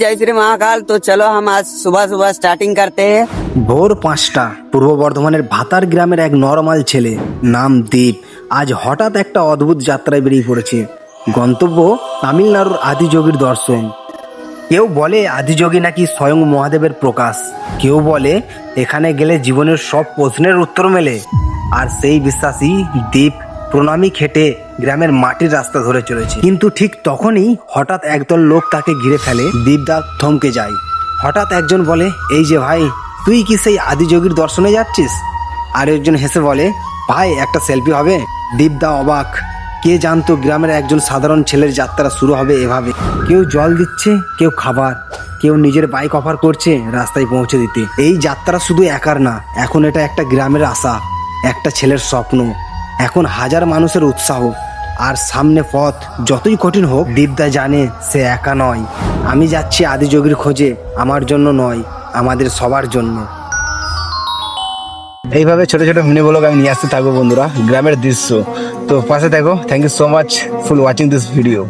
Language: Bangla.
জয় শ্রী মহাকাল তো চলো হাম আজ সুবহ সুবহ স্টার্টিং করতে ভোর পাঁচটা পূর্ব বর্ধমানের ভাতার গ্রামের এক নরমাল ছেলে, নাম দীপ। আজ হঠাৎ একটা অদ্ভুত যাত্রায় বেরিয়ে পড়েছে। গন্তব্য তামিলনাড়ুর আদিযোগীর দর্শন। কেউ বলে আদিযোগী নাকি স্বয়ং মহাদেবের প্রকাশ। কেউ বলে এখানে গেলে জীবনের সব প্রশ্নের উত্তর মেলে। আর সেই বিশ্বাসী দীপ প্রণামী খেটে গ্রামের মাটির রাস্তা ধরে চলেছে। কিন্তু ঠিক তখনই হঠাৎ একদল লোক তাকে ঘিরে ফেলে দীপদা থমকে যায়। হঠাৎ একজন বলে, এই যে ভাই, তুই কি সেই আদিযোগীর দর্শনে যাচ্ছিস? আর একজন হেসে বলে, ভাই, একটা সেলফি হবে। দীপদা অবাক। কে জানতো গ্রামের একজন সাধারণ ছেলের যাত্রা শুরু হবে এভাবে? কেউ জল দিচ্ছে, কেউ খাবার, কেউ নিজের বাইক অফার করছে রাস্তায় পৌঁছে দিতে। এই যাত্রা শুধু একার না, এখন এটা একটা গ্রামের আশা, একটা ছেলের স্বপ্ন। এখন হাজার মানুষের উৎসাহ। আর সামনে পথ যতই কঠিন হোক দীপদা জানে সে একা নয়। আমি যাচ্ছি আদিযোগীর খোঁজে, আমার জন্য নয়, আমাদের সবার জন্য। এইভাবে ছোট ছোট মিনি ব্লগ আমি নিয়ে আসতে থাকব বন্ধুরা, গ্রামের দৃশ্য। তো পাশে থাকো thank you so much for watching this video